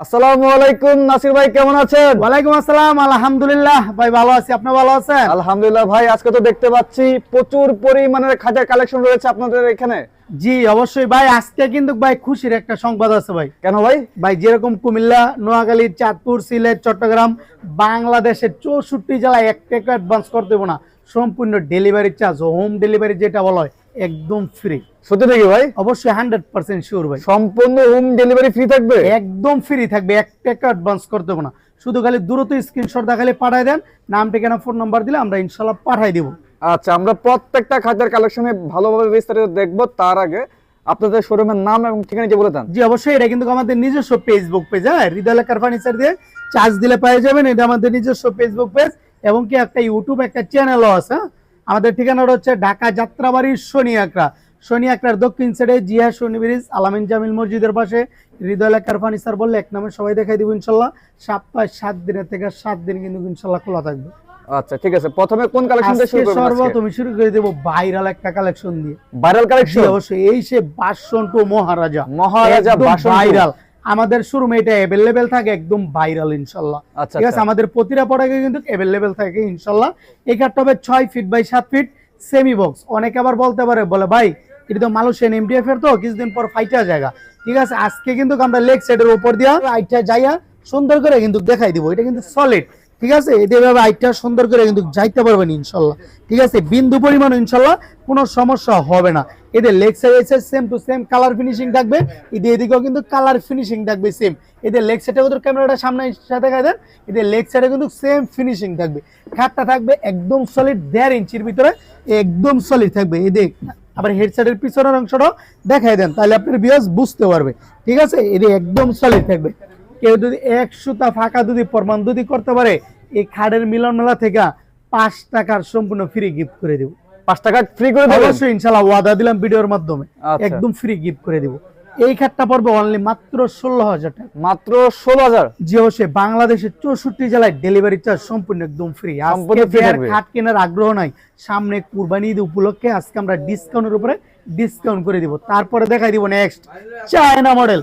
আসসালামু আলাইকুম নাসির ভাই কেমন আছেন? ওয়ালাইকুম আসসালাম আলহামদুলিল্লাহ। ভাই ভালো আছি আপনি ভালো আছেন? আলহামদুলিল্লাহ ভাই আজকে তো দেখতে পাচ্ছি প্রচুর পরিমাণের খাঁচার কালেকশন রয়েছে আপনাদের এখানে। জি অবশ্যই ভাই আজকে কিন্তু ভাই খুশির একটা সংবাদ আছে ভাই। কেন ভাই? ভাই যেরকম কুমিল্লা নোয়াখালী চাঁদপুর সিলেট চট্টগ্রাম বাংলাদেশের চৌষট্টি জেলায় এক টাকা অ্যাডভান্স করতে দেবো না। সম্পূর্ণ ডেলিভারি চার্জ হোম ডেলিভারি যেটা বলা হয় একদম ফ্রি সত্যি নাকি ভাই? অবশ্যই হান্ড্রেড পার্সেন্ট শিওর ভাই। সম্পূর্ণ হোম ডেলিভারি ফ্রি থাকবে? একদম ফ্রি থাকবে এক টাকা অ্যাডভান্স করতে দেবো না। শুধু খালি দ্রুত স্ক্রিনশট দেখালে পাঠায় দেন নাম ঠিকানা ফোন নাম্বার দিলে আমরা ইনশাল্লাহ পাঠাই দিব। আচ্ছা আমরা প্রত্যেকটা খাঁচার কালেকশনে ভালোভাবে বিস্তারিত দেখব। তার আগে আপনাদের শোরুমের নাম এবং ঠিকানা যে বলে দেন। জি অবশ্যই এটা কিন্তু আমাদের নিজস্ব ফেসবুক পেজ হ্যাঁ? হৃদয় লেখার ফার্নিচার দিয়ে চার্জ দিলে পেয়ে যাবেন এটা আমাদের নিজস্ব ফেসবুক পেজ এবং কি একটা ইউটিউব একটা চ্যানেলও আছে হ্যাঁ? আমাদের ঠিকানাটা হচ্ছে ঢাকা যাত্রাবাড়ির শনি আকরা শনি আকরার দক্ষিণ সাইডে জিয়া শনি ব্রিজ আলামিন জামিল মসজিদের পাশে হৃদয় লেখার ফার্নিচার বললে এক নামে সবাই দেখাই দিব ইনশাল্লাহ। সপ্তাহে সাত দিনের থেকে সাত দিন কিন্তু ইনশাল্লাহ খোলা থাকবে। আচ্ছা ঠিক আছে। প্রথমে কোন কালেকশনটা আজকে শুরু করবেন সর্বপ্রথমে শুরু করে দেবো ভাইরাল একটা কালেকশন দিয়ে। ভাইরাল কালেকশন অবশ্যই। এই সে বাসন টু মহারাজা মহারাজা বাসন ভাইরাল আমাদের শোরুমে এটা অ্যাভেলেবেল থাকে একদম ভাইরাল ইনশাল্লাহ। আচ্ছা ঠিক আছে? আচ্ছা। আমাদের প্রতিটা প্রোডাক্টে কিন্তু অ্যাভেলেবেল থাকে ইনশাল্লাহ। এই কাঠটা হবে ছয় ফিট বাই সাত ফিট সেমি বক্স অনেকে আবার বলতে পারে বলে ভাই এটা তো মালয়েশিয়ান এমডিএফ এর তো কিছুদিন পর ফাইটা জায়গা ঠিক আছে আজকে কিন্তু আমরা লেগ সাইডের উপর দিয়া রাইটটা যাইয়া সুন্দর করে কিন্তু দেখাই দিব। এটা কিন্তু সলিড ঠিক আছে? এভাবে আইটা সুন্দর করে কিন্তু যাইতে পারবেন ইনশাল্লাহ। ঠিক আছে? বিন্দু পরিমাণ ইনশাল্লাহ কোনো সমস্যা হবে না। এদের leg side same to same colour finishing থাকবে। এদের এদিকেও কিন্তু কালার ফিনিশিং থাকবে সেম এদের লেগ সাইডে ওদের ক্যামেরাটা সামনে সাথে দেখা দেন এদের লেগ সাইডে কিন্তু সেম ফিনিশিং থাকবে। খাটটা থাকবে একদম সলিড দেড় ইঞ্চির ভিতরে, একদম সলিড থাকবে। এদের আবার হেডসেটের পিছনের অংশটাও দেখাই দেন, তাহলে আপনার বিয়াস বুঝতে পারবে। ঠিক আছে? এদের একদম সলিড থাকবে। কেউ যদি এক সুতা ফাঁকা যদি প্রমাণ যদি করতে পারে এই খাড়ের মিলন মেলা থেকে পাঁচ টাকার সম্পূর্ণ ফ্রি গিফট করে দেবো। পাঁচ টাকা ফ্রি করে দেবেন? অবশ্যই ইনশাল্লাহ ওয়াদা দিলাম ভিডিওর মাধ্যমে। আচ্ছা। একদম ফ্রি গিফট করে দিব। এই খাটটা পড়বে অনলি মাত্র ষোলো হাজার টাকা। মাত্র ষোলো হাজার? জি অবশ্যই। বাংলাদেশের চৌষট্টি জেলায় ডেলিভারি চার্জ সম্পূর্ণ একদম ফ্রি। খাট কেনার আগ্রহ নাই। সামনে কুরবানি ঈদ উপলক্ষে আজকে আমরা ডিসকাউন্টের উপরে ডিসকাউন্ট করে দিব। তারপরে দেখাই দিব next China model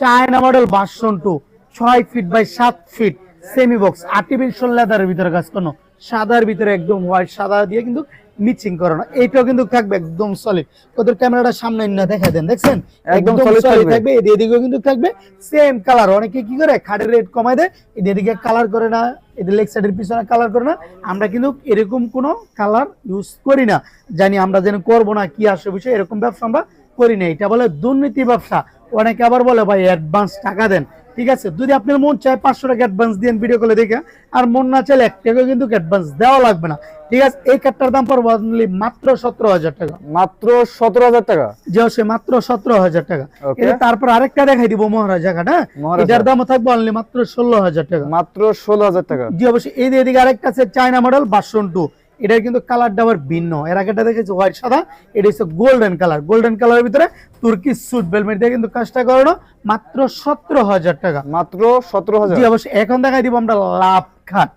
China model version two ছয় ফিট বাই সাত ফিট সেমি বক্স আর্টিফিশিয়াল লেদারের ভিতরে কাজ করানো। সাদার ভিতরে একদম হোয়াইট সাদা দিয়ে কিন্তু মিক্সিং করানো। এইটাও কিন্তু থাকবে একদম সলিড ওদের ক্যামেরাটা সামনে না দেখা দেন দেখছেন? একদম সলিড থাকবে। থাকবে এদিকে এদিকেও কিন্তু থাকবে। সেম কালার অনেকে কি করে? খাটের রেট কমায় দেয় এদিকে এদিকে কালার করে না এদের লেগ সাইডের পিছনে কালার করে না। আমরা কিন্তু এরকম কোনো কালার ইউজ করি না। জানি আমরা যেন করব না কি আসে বিষয় এরকম ব্যবসা আমরা করি না। এটা বলে দুর্নীতি ব্যবসা। অনেকে আবার বলে ভাই অ্যাডভান্স টাকা দেন। ঠিক আছে যদি আপনার মন চায় পাঁচশো টাকা অ্যাডভান্স দিন ভিডিও কলে দেখে আর মন না চাইলে এক টাকা কিন্তু অ্যাডভান্স দেওয়া লাগবে না। ঠিক আছে এই কার্ডটার দাম পড়বে only মাত্র সতেরো হাজার টাকা। মাত্র সতেরো হাজার টাকা? যে সে মাত্র সতেরো হাজার টাকা। এটা তারপর আরেকটা দেখাই দিব মহারাজা কাঠ হ্যাঁ এটার দামও থাকবে অনলি মাত্র ষোলো হাজার টাকা। মাত্র ষোলো হাজার টাকা। জি অবশ্যই। এই দিকে আরেকটা আছে চায়না মডেল বাসন টু এটার কিন্তু কালারটা আবার ভিন্ন। এর আগেটা দেখেছি? হোয়াইট সাদা। এটা হচ্ছে গোল্ডেন কালার গোল্ডেন কালারের ভিতরে তুর্কি সুট বেলমেট দিয়ে কিন্তু কাজটা করানো মাত্র সতেরো হাজার টাকা। মাত্র সতেরো হাজার। অবশ্যই এখন দেখাই দিব আমরা লাভ খাট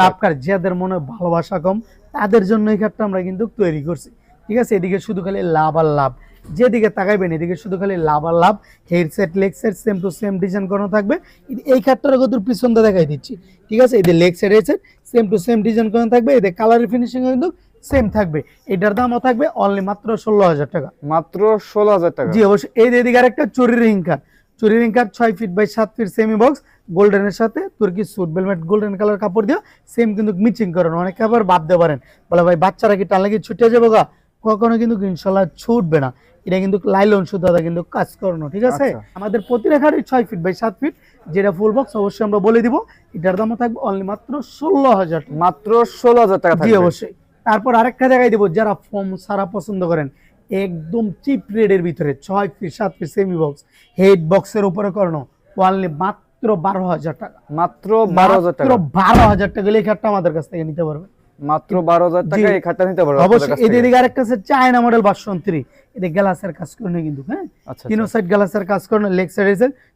লাভ খাট যাদের মনে ভালোবাসা কম তাদের জন্য এই খাটটা আমরা কিন্তু তৈরি করছি। ঠিক আছে? এদিকে শুধু খালি লাভ আর লাভ। যেদিকে তাকাইবেন এদিকে শুধু খালি লাভ আর লাভ। Headset leg set same to same design করানো থাকবে। এই- কার্ডটার কত পিছন দিয়ে দেখাই দিচ্ছি। ঠিক আছে? এদের leg set headset same to same design করানো থাকবে। এদের কালার ফিনিশিং কিন্তু সেম থাকবে। এটার দামও থাকবে অনলি মাত্র ষোলো হাজার টাকা। মাত্র ষোলো হাজার টাকা। জি অবশ্যই। এই এদিকে আরেকটা চুরি রিং কার চুরি রিং ছয় ফিট বাই সাত ফিট সেমি বক্স গোল্ডেনের সাথে তুর্কি সুট বেলমেট গোল্ডেন কালার কাপড় দিয়ে সেম কিন্তু মিচিং করানো। অনেকে আবার ভাবতে পারেন। বলে ভাই বাচ্চারা কি টানলে কি ছুটে যাব গা? কখনো কিন্তু ইনশাল্লাহ ছুটবে না। এটা কিন্তু লাইলন সুতাটা কিন্তু কাজ করানো ঠিক আছে? আচ্ছা। আমাদের প্রতি রেখারই ছয় ফিট বাই সাত ফিট যেটা ফুল বক্স অবশ্যই আমরা বলে দিব এটার দামও থাকবে অনলি মাত্র ষোলো হাজার মাত্র ষোলো হাজার টাকা জি অবশ্যই। তারপর আরেকটা দেখাই দেবো যারা ফোম সারা পছন্দ করেন একদম চিপ রেডের ভিতরে ছয় ফিট সাত ফিট সেমি বক্স হেড বক্সের উপরে করানো ওয়ানলি মাত্র বারো হাজার টাকা। মাত্র বারো হাজার টাকা। বারো হাজার টাকা লেখাটা আমাদের কাছ থেকে নিতে পারবে মাত্র বারো হাজার টাকা এই খাটটা নিতে পারো অবশ্যই। আরেকটা আছে চায়না মডেল বাসন থ্রি এদের গ্লাসের কাজ করে কিন্তু হ্যাঁ? আচ্ছা তিনো আচ্ছা। সাইড গ্লাসের কাজ করে লেগ সাইড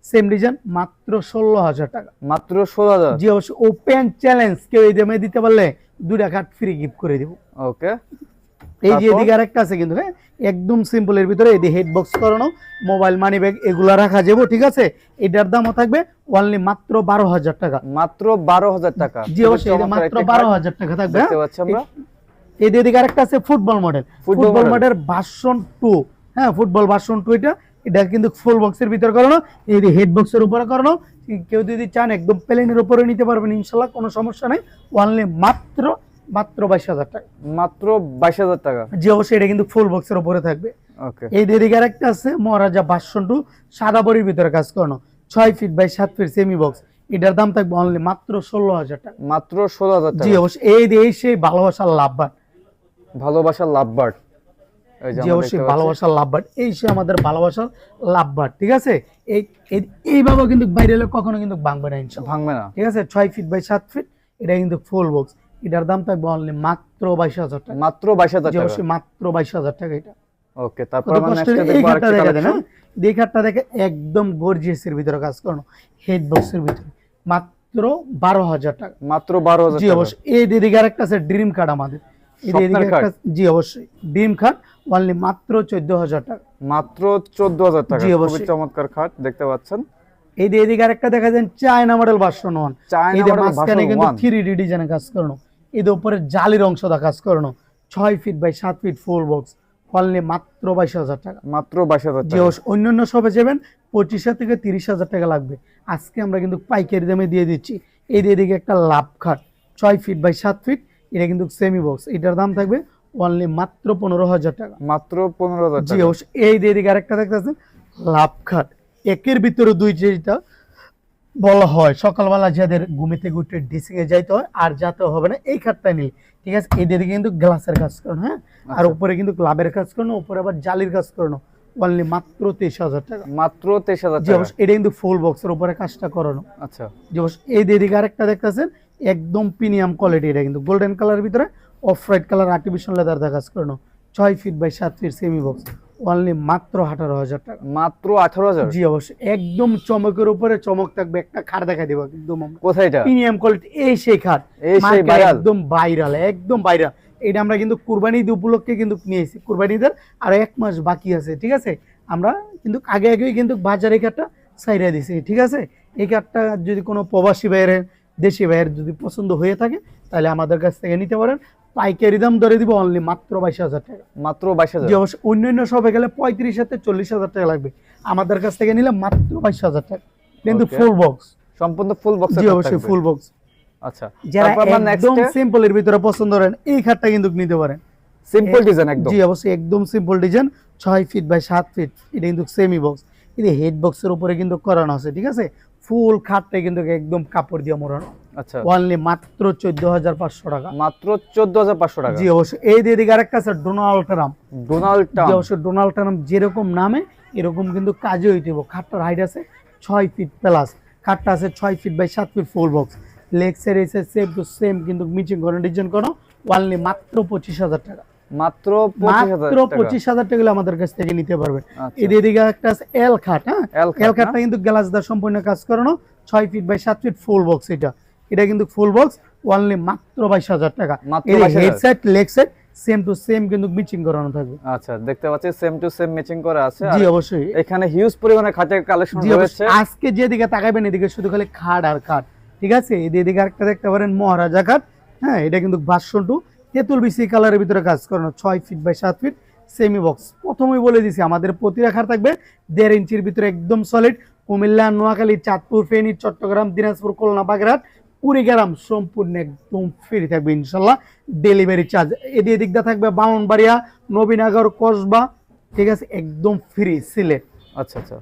সেম ডিজাইন মাত্র ষোলো হাজার টাকা। মাত্র ষোলো হাজার? জি অবশ্যই। ওপেন চ্যালেঞ্জ কেউ এই দামে দিতে পারলে দুটা কাঠ ফ্রি গিফট করে দিব। ওকে এই যে এদিকে আরেকটা আছে কিন্তু হ্যাঁ? একদম সিম্পল এর ভিতরে এই হেড বক্স করানো মোবাইল মানি ব্যাগ এগুলা রাখা যাব ঠিক আছে? এটার দামও থাকবে অনলি মাত্র বারো হাজার টাকা। মাত্র বারো হাজার টাকা। জি অবশ্যই মাত্র বারো হাজার টাকা থাকবে দেখতে হ্যাঁ? এদিকে আরেকটা আছে football model football model version two হ্যাঁ? ফুটবল ভার্সন টু এটা। এটা কিন্তু ফুল বক্সের ভিতর করানো এই হেড বক্সের উপরে করানো। কেউ যদি চান একদম প্লেনের উপরে নিতে পারবেন ইনশাল্লাহ কোনো সমস্যা নাই। অনলি মাত্র মাত্র বাইশ হাজার টাকা। মাত্র বাইশ হাজার টাকা। জি অবশ্যই এটা কিন্তু ফুল বক্সের উপরে থাকবে। এই আছে মহারাজা টু সাদা বড়ির ভিতরে কাজ করানো। ছয় ফিট বাই সাত ফিট সেমি বক্স এটার দাম থাকবে অনলি মাত্র ষোলো হাজার টাকা। মাত্র ষোলো হাজার জি অবশ্যই। এই সেই ভালোবাসার লাভবান। ভালোবাসার লাভ বার্ড জি অবশ্যই ভালোবাসার লাভবার্ড এই সে আমাদের ভালোবাসার লাভবার্ড ঠিক আছে? এই এই- এইভাবে কিন্তু বাইরে এলে কখনো কিন্তু ভাঙবে না ভাঙবে না। ঠিক আছে? ছয় ফিট বাই সাত ফিট এটা কিন্তু ফুল বক্স এটার দাম থাকবে অনলি মাত্র বাইশ হাজার টাকা। মাত্র বাইশ হাজার টাকা। অবশ্যই মাত্র বাইশ হাজার টাকা এটা। ওকে তারপর নেক্সট এই খাটটা দেখা একদম গর্জিয়াসের ভিতরে কাজ করানো হেড বক্সের ভিতরে। মাত্র বারো হাজার টাকা। মাত্র বারো হাজার জি অবশ্যই। এই দিদিকে আরেকটা আছে ড্রিম কার্ড আমাদের। জি অবশ্যই। ড্রিম কার্ড অনলি মাত্র চোদ্দ হাজার টাকা। মাত্র চোদ্দ হাজার টাকা। জি, খুবই অবশ্যই। চমৎকার খাট দেখতে পাচ্ছেন? এই যে এদিকে আরেকটা দেখা যায় China model version one China model মাঝখানে কিন্তু। থ্রি ডি ডিজাইনে কাজ করানো। এদের উপরে জালির অংশ দা কাজ করানো ছয় ফিট বাই সাত ফিট ফুল বক্স অনলি মাত্র বাইশ হাজার টাকা। মাত্র বাইশ হাজার যে অন্যান্য সবে যাবেন পঁচিশ থেকে তিরিশ হাজার টাকা লাগবে। আজকে আমরা কিন্তু পাইকারি দামে দিয়ে দিচ্ছি। এই এদিকে একটা লাভ খাট। ছয় ফিট বাই সাত ফিট এটা কিন্তু সেমি বক্স এটার দাম থাকবে অনলি মাত্র পনেরো হাজার টাকা। মাত্র পনেরো হাজার জি অবশ্যই এই যে এদিকে আরেকটা দেখতেছেন লাভ খাট। একের ভিতরে দুই যেটা বলা হয় সকালবেলা যাদের ঘুমে থেকে উঠে ড্রেসিং এ যাইতে হয় আর যাতে হবে না এই খাতটা নিলে। ঠিক আছে? এই দিকে কিন্তু গ্লাসের কাজ করানো হ্যাঁ? আর আচ্ছা। উপরে কিন্তু ক্লাবের কাজ করানো উপরে আবার জালির কাজ করানো অনলি মাত্র তেইশ হাজার টাকা। মাত্র তেইশ হাজার জি এটা কিন্তু ফুল বক্সের উপরে কাজটা করানো আচ্ছা। জি অবশ্যই এই দিকে আরেকটা দেখতেছেন একদম প্রিমিয়াম কোয়ালিটি এটা কিন্তু। গোল্ডেন কালার ভিতরে off white colour artificial leather কাজ করানো ছয় ফিট বাই সাত ফিট সেমি বক্স অনলি মাত্র আঠারো হাজার টাকা। মাত্র আঠারো হাজার? জি অবশ্যই। একদম চমকের উপরে চমক থাকবে একটা খাট দেখা দেবো একদম কোথায় এটা? প্রিমিয়াম কোয়ালিটি এই সেই খাট। একদম ভাইরাল একদম ভাইরাল এটা আমরা কিন্তু কুরবানি ঈদ উপলক্ষে কিন্তু নিয়েছি কুরবানি ঈদের আর এক মাস বাকি আছে ঠিক আছে? আমরা কিন্তু আগে আগেই কিন্তু বাজারে এই কাঠটা সাইরা দিছি ঠিক আছে? এই কাঠটা যদি কোনো প্রবাসী বাইরের দেশি বাইরের যদি পছন্দ হয়ে থাকে তাহলে আমাদের কাছ থেকে নিতে পারেন। পাইকারি দাম ধরে দিব অনলি মাত্র বাইশ হাজার টাকা। মাত্র বাইশ হাজার। অন্যান্য সবে গেলে পঁয়ত্রিশ চল্লিশ হাজার টাকা লাগবে। আমাদের কাছ থেকে নিলে মাত্র বাইশ হাজার টাকা। কিন্তু ফুল বক্স সম্পূর্ণ ফুল বক্স জি অবশ্যই ফুল বক্স আচ্ছা। যারা একদম সিম্পলের ভিতরে পছন্দ করেন এই খাটটা কিন্তু নিতে পারেন। সিম্পল ডিজাইন একদম। জি অবশ্যই একদম সিম্পল ডিজাইন ছয় ফিট বাই সাত ফিট এটা কিন্তু সেমি বক্স এটা হেড বক্সের উপরে কিন্তু করানো আছে ঠিক আছে? ফুল খাটটা কিন্তু একদম কাপড় দিয়ে মোড়ানো। আচ্ছা। অনলি মাত্র টাকা। মাত্র চোদ্দ হাজার পাঁচশো টাকা। জি অবশ্যই। এই দিয়ে আরেকটা আছে ডোনাল্ড ট্রাম্প ডোনাল্ড ট্রাম্প অবশ্যই ডোনাল্ড ট্রাম্প যেরকম নামে এরকম কিন্তু কাজে হইতে খাটটার হাইট আছে ছয় ফিট প্লাস খাটটা আছে ছয় ফিট বাই সাত ফিট ফুল বক্স লেগসের এসে সেম টু সেম কিন্তু মিচিং করে ডিজাইন করো। অনলি মাত্র পঁচিশ হাজার টাকা। মাত্র মাত্র পঁচিশ হাজার টাকা হলে আমাদের কাছ থেকে নিতে পারবেন আচ্ছা। একটা আছে এল খাট হ্যাঁ? এল খাটটা কিন্তু গ্লাস দা সম্পূর্ণ কাজ করানো। ছয় ফিট বাই সাত ফিট ফুল বক্স এটা। এটা কিন্তু ফুল বক্স অনলি মাত্র বাইশ হাজার টাকা। মাত্র এর 22,000 head set leg set same to same কিন্তু মিচিং করানো থাকবে। আচ্ছা দেখতে পাচ্ছি সেম টু সেম ম্যাচিং করা আছে। জি অবশ্যই। এখানে হিউজ পরিমাণে খাটের কালেকশন রয়েছে। আজকে যেদিকে তাকাবেন এদিকে শুধু খালি খাট আর খাট ঠিক আছে? এদিকে এদিকে আরেকটা দেখতে পারেন মহারাজা খাট। হ্যাঁ এটা কিন্তু ভার্সন টু তেঁতুল বিসি কালারের ভিতরে কাজ করানো ছয় ফিট বাই সাত ফিট সেমি বক্স প্রথমেই বলে দিছি আমাদের প্রতিটা খাট থাকবে দেড় ইঞ্চির ভিতরে একদম সলিড কুমিল্লা নোয়াখালী চাঁদপুর ফেনী চট্টগ্রাম দিনাজপুর খুলনা বাগেরহাট। কুড়িগ্রাম সম্পূর্ণ একদম ফ্রি থাকবে ইনশাল্লাহ। ডেলিভারি চার্জ এদিকে দিয়ে থাকবে বামনবাড়িয়া নবীনগর কসবা ঠিক আছে? একদম ফ্রি সিলেট। আচ্ছা আচ্ছা।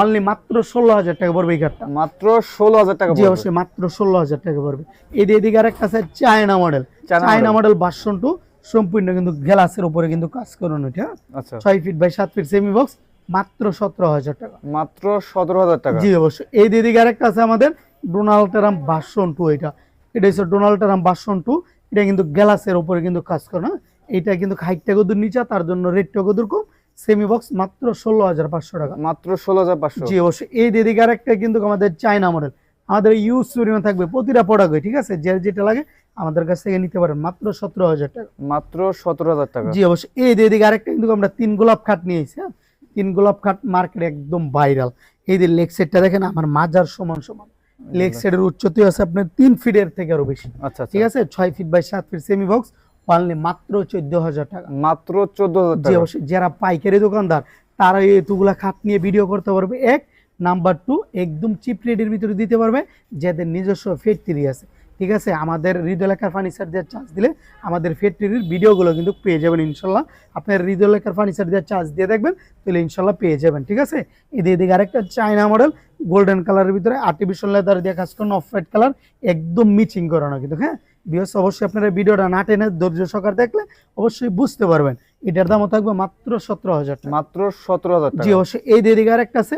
অনলি মাত্র ষোলো হাজার টাকা পড়বে এই কার্ডটা মাত্র ষোলো হাজার টাকা জি অবশ্যই মাত্র ষোলো হাজার টাকা পড়বে। এদিকে এদিকে আরেকটা আছে China model China model version two সম্পূর্ণ কিন্তু গ্লাসের উপরে কিন্তু কাজ করানো এটা আচ্ছা। ছয় ফিট বাই সাত ফিট সেমি বক্স মাত্র সতেরো হাজার টাকা। মাত্র সতেরো হাজার টাকা। জি অবশ্যই। এই দিকে আরেকটা আছে আমাদের ডোনাল্ড ট্রাম্প ভার্সন টু এটা। এটা হচ্ছে ডোনাল্ড ট্রাম্প ভার্সন টু এটা কিন্তু গ্লাসের উপরে কিন্তু কাজ করে না। এটা কিন্তু হাইটটা কদুর নিচা তার জন্য রেটটা কদুর কম? সেমি বক্স মাত্র ষোলো হাজার পাঁচশো টাকা। মাত্র ষোলো হাজার পাঁচশো। জি অবশ্যই। এই দিদিকে আরেকটা কিন্তু আমাদের চায়না মডেল আমাদের ইউজ পরিমাণ থাকবে প্রতিটা প্রোডাক্টে ঠিক আছে? যে যেটা লাগে আমাদের কাছ থেকে নিতে পারেন। মাত্র সতেরো হাজার টাকা। মাত্র সতেরো হাজার টাকা। জি অবশ্যই। এই যে এদিকে আরেকটা কিন্তু আমরা তিন গোলাপ খাট নিয়ে এসেছি হ্যাঁ? তিন গোলাপ খাট মার্কেটে একদম ভাইরাল এই যে লেগ সেটটা দেখেন আমার মাজার সমান সমান। লেগ সাইডের উচ্চতা আছে আপনার তিন ফিটের থেকে আরও বেশি। আচ্ছা ঠিক আচ্ছা আছে? ছয় ফিট বাই সাত ফিট সেমি বক্স অনলি মাত্র চোদ্দ হাজার টাকা। মাত্র চোদ্দ হাজার যারা পাইকারি দোকানদার তারা এতগুলা খাট নিয়ে ভিডিও করতে পারবে। এক নাম্বার টু একদম চিপ রেটের ভিতরে দিতে পারবে। যাদের নিজস্ব ফ্যাক্টরি আছে। ঠিক আছে? আমাদের হৃদয়লেখার ফার্নিচার দেওয়ার চার্জ দিলে আমাদের ফ্যাক্টরির ভিডিওগুলো কিন্তু পেয়ে যাবেন ইনশাল্লাহ। আপনার হৃদয়লেখার ফার্নিচার দেওয়ার চার্জ দিয়ে দেখবেন তাহলে ইনশাল্লাহ পেয়ে যাবেন ঠিক আছে? এদিকে এদিকে আরেকটা চায়না মডেল গোল্ডেন কালারের ভিতরে আর্টিফিশিয়াল লেদার দিয়ে কাজ করানো অফ হোয়াইট কালার একদম মিচিং করানো কিন্তু হ্যাঁ? বিকজ অবশ্যই আপনারা ভিডিওটা না টেনে ধৈর্য সহকার দেখলে অবশ্যই বুঝতে পারবেন। এটার দামও থাকবে মাত্র সতেরো হাজার টাকা। মাত্র সতেরো হাজার জি অবশ্যই এই দিকে আরেকটা আছে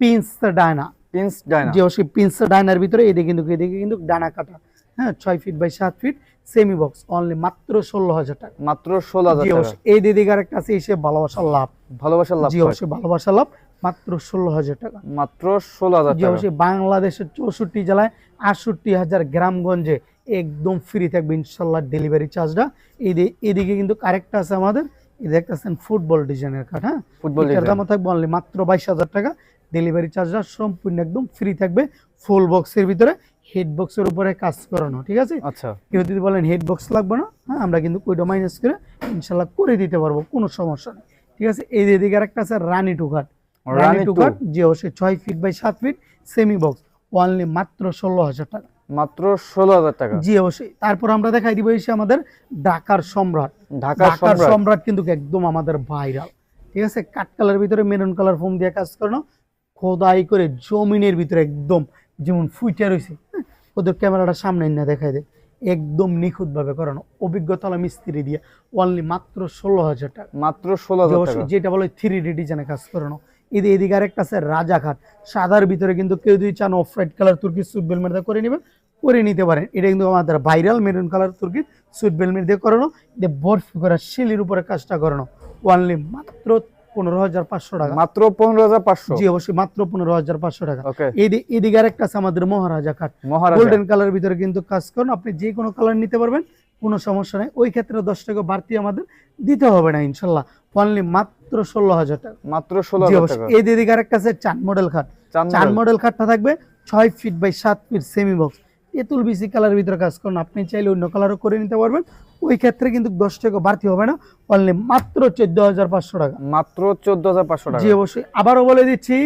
princess Diana princess Diana ji অবশ্যই পিন্স ডায়নার ভিতরে এদিকে কিন্তু এদিকে কিন্তু ডানা কাটা। হ্যাঁ ছয় ফিট বাই সাত ফিট সেমি বক্স অনলি মাত্র ষোলো হাজার টাকা। মাত্র ষোলো হাজার টাকা। এই দিকে আরেকটা আছে এসে ভালোবাসার লাভ। ভালোবাসার লাভ জি অবশ্যই ভালোবাসার লাভ মাত্র ষোলো হাজার টাকা। মাত্র ষোলো হাজার জি অবশ্যই বাংলাদেশের চৌষট্টি জেলায় আটষট্টি হাজার গ্রামগঞ্জে একদম ফ্রি থাকবে ইনশাল্লাহ ডেলিভারি চার্জটা এদিকে কিন্তু আরেকটা আছে আমাদের এই দেখতেছেন ফুটবল ডিজাইনের কাঠ হ্যাঁ? ফুটবল দামও থাকবে অনলি মাত্র বাইশ হাজার টাকা। ডেলিভারি চার্জটা সম্পূর্ণ একদম ফ্রি থাকবে ফুল বক্সের ভিতরে। হেড বক্সের উপরে কাজ করানো ঠিক আছে? আচ্ছা। কেউ যদি বলেন হেড বক্স লাগবে না হ্যাঁ আমরা কিন্তু ওইটা মাইনাস করে ইনশাল্লাহ করে দিতে পারব কোনো সমস্যা নেই ঠিক আছে? এই যে এদিকে আরেকটা আছে রানী টু কাঠ রানী রানী টু টু যে অবশ্যই ছয় ফিট বাই সাত ফিট সেমি বক্স অনলি মাত্র ষোলো হাজার টাকা। মাত্র ষোলো হাজার টাকা। জি অবশ্যই। তারপর আমরা দেখাই দিব এসে আমাদের ঢাকার সম্রাট। ঢাকার সম্রাট। কিন্তু একদম আমাদের ভাইরাল ঠিক আছে? কাঠ কালার ভিতরে মেরুন কালার ফোম দিয়ে কাজ করানো খোদাই করে জমিনের ভিতরে একদম যেমন ফুইটা রয়েছে ওদের ক্যামেরাটা সামনে না দেখাই দেয় একদম নিখুঁত ভাবে করানো অভিজ্ঞতালা মিস্ত্রি দিয়ে। অনলি মাত্র ষোলো হাজার টাকা। মাত্র ষোলো হাজার যেটা বলে থ্রি ডি ডিজাইনে কাজ করানো। এদিকে এদিকে আরেকটা আছে রাজাঘাট। সাদার ভিতরে কিন্তু কেউ যদি চান অফ হোয়াইট কালার তুর্কি সুট বেলমেট দিয়ে করে নেবেন করে নিতে পারেন। এটা কিন্তু আমাদের ভাইরাল মেরুন কালার তুর্কি সুট বেলমেট দিয়ে করানো। দিয়ে বরফি করা শিলির উপরে কাজটা করানো। ওয়ানলি মাত্র পনেরো হাজার পাঁচশো টাকা। মাত্র পনেরো হাজার পাঁচশো? জি অবশ্যই মাত্র পনেরো হাজার পাঁচশো টাকা। এদিকে এদিকে আরেকটা আছে আমাদের মহারাজা কাঠ। গোল্ডেন কালার ভিতরে কিন্তু কাজ করেন। আপনি যে কোনো কালার নিতে পারবেন কোনো সমস্যা নেই। ওই ক্ষেত্রে দশ টাকা বাড়তি আমাদের দিতে হবে না ইনশাল্লাহ। অনলি মাত্র ষোলো হাজার টাকা। মাত্র ষোলো এই দিকে আরেকটা আছে চান মডেল খাট চান মডেল খাটটা থাকবে ছয় ফিট বাই সাত ফিট সেমি বক্স তেঁতুল বিসি কালারের ভিতরে কাজ করুন। আপনি চাইলে অন্য কালারও করে নিতে পারবেন। ওই ক্ষেত্রে কিন্তু দশ টাকা বাড়তি হবে না। অনলি মাত্র চোদ্দ হাজার পাঁচশো টাকা। মাত্র চোদ্দ হাজার পাঁচশো টাকা। জি অবশ্যই। আবারও বলে দিচ্ছি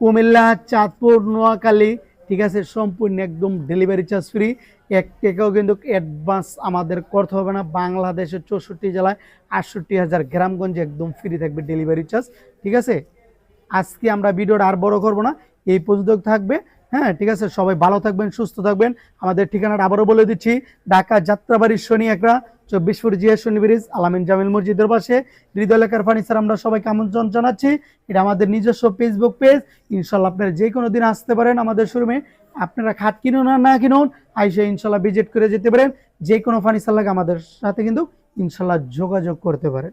কুমিল্লা চাঁদপুর নোয়াখালী ঠিক আছে সম্পূর্ণ একদম ডেলিভারি চার্জ ফ্রি এক টাকাও কিন্তু অ্যাডভান্স আমাদের করতে হবে না। বাংলাদেশের চৌষট্টি জেলায় আটষট্টি হাজার গ্রামগঞ্জে একদম ফ্রি থাকবে ডেলিভারি চার্জ ঠিক আছে? আজকে আমরা ভিডিওটা আর বড় করব না। এই পর্যন্ত থাকবে। হ্যাঁ ঠিক আছে? সবাই ভালো থাকবেন, সুস্থ থাকবেন। আমাদের ঠিকানাটা আবারও বলে দিচ্ছি, ঢাকা যাত্রাবাড়ির শনি একরা, চব্বিশ ফুট জিয়া শনি ব্রিজ, আলামিন জামিল মসজিদের পাশে। হৃদয় এলাকার ফার্নিচার আমরা সবাইকে আমন্ত্রণ জানাচ্ছি। এটা আমাদের নিজস্ব ফেসবুক পেজ ইনশাল্লাহ আপনারা যে কোনো দিন আসতে পারেন আমাদের শোরুমে। আপনারা খাট কিনুন আর না কিনুন, আইসে ইনশাল্লাহ ভিজিট করে যেতে পারেন। যে কোনো ফার্নিচার লাগে আমাদের সাথে কিন্তু ইনশাল্লাহ যোগাযোগ করতে পারেন।